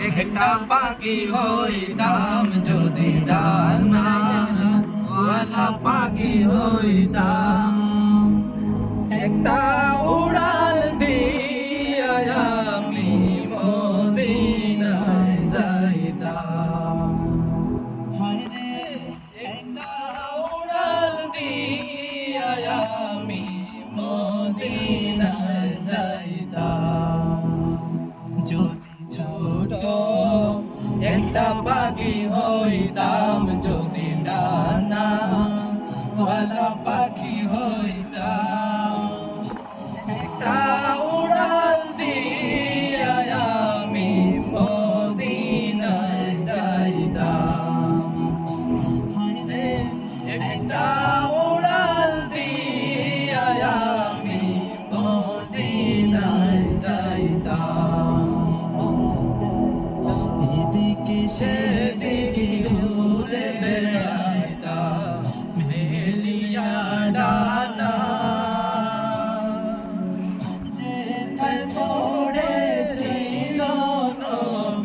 একটা পাখি হইতাম যদি ডানা, ওয়ালা পাখি হইতাম। একটা উড়াল দিয়া আমি মদিনায় যাইতাম। হায়রে একটা উড়াল দিয়া আমি একটা পাখি হইতাম যদি ডানা, ভালা পাখি হইতাম। একটা উড়াল দিয়া আমি মদিনায় যাইতাম। হাইরে একটা উড়াল দিয়া আমি মদিনায় যাইতাম।